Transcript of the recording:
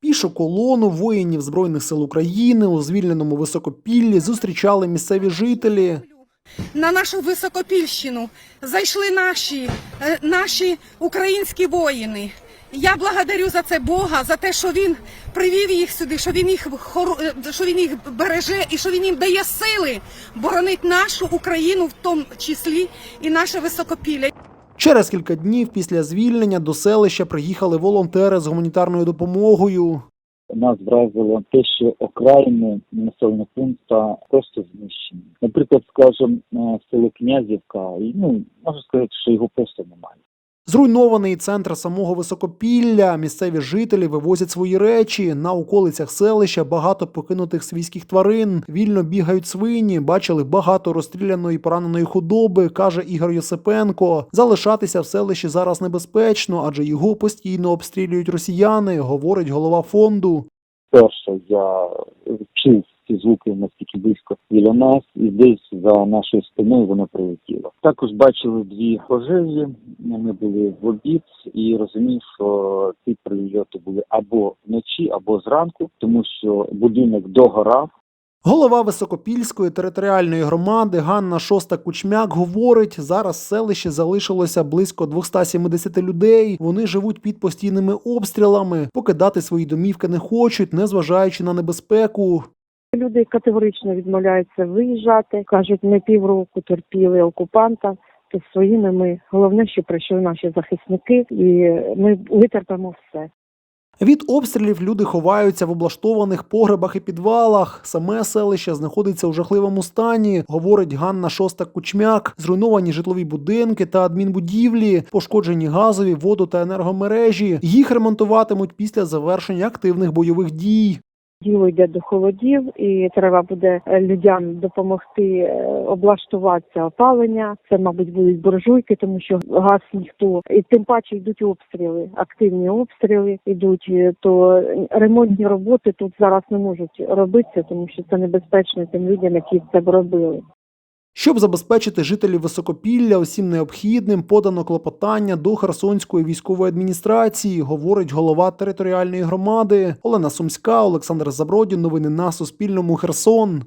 Пішу колону воїнів Збройних сил України у звільненому Високопіллі зустрічали місцеві жителі. на нашу високопільщину зайшли наші, е, наші українські воїни. Я благодарю за це Бога, за те, що він привів їх сюди, що він їх хору- е, що він їх береже і що він їм дає сили боронити нашу Україну, в тому числі і наше високопілля. Через кілька днів після звільнення до селища приїхали волонтери з гуманітарною допомогою. Нас вразило те, що окраїни населеного пункту просто знищені. Наприклад, скажімо, е, село Князівка, ну можна сказати, що його просто немає. Зруйнований центр самого Високопілля. Місцеві жителі вивозять свої речі. На околицях селища багато покинутих свійських тварин. Вільно бігають свині. Бачили багато розстріляної пораненої худоби, каже Ігор Йосипенко. Залишатися в селищі зараз небезпечно, адже його постійно обстрілюють росіяни, говорить голова фонду. Перше, я чув ці звуки наскільки близько біля нас, і десь за нашою спиною воно прилетіло. Також бачили дві пожежі. Ми були в обід і розумів, що ці прильоти були або вночі, або зранку, тому що будинок догорав. Голова Високопільської територіальної громади Ганна Шоста Кучмяк говорить, зараз в селищі залишилося близько 270 людей. Вони живуть під постійними обстрілами, покидати свої домівки не хочуть, незважаючи на небезпеку. Люди категорично відмовляються виїжджати. кажуть, ми півроку терпіли окупанта. То своїми ми головне, що прийшли наші захисники, і ми витерпимо все. Від обстрілів люди ховаються в облаштованих погребах і підвалах. Саме селище знаходиться у жахливому стані, говорить Ганна Шоста Кучмяк. Зруйновані житлові будинки та адмінбудівлі, пошкоджені газові, воду та енергомережі. Їх ремонтуватимуть після завершення активних бойових дій. Діло йде до холодів, і треба буде е, людям допомогти е, облаштуватися опалення. Це, мабуть, будуть буржуйки, тому що газ ніхто і тим паче йдуть обстріли, активні обстріли йдуть. е, То ремонтні роботи тут зараз не можуть робитися, тому що це небезпечно тим людям, які це б робили. Щоб забезпечити жителів Високопілля усім необхідним, подано клопотання до Херсонської військової адміністрації, говорить голова територіальної громади Олена Сумська, Олександр Забродін. Новини на Суспільному. Херсон.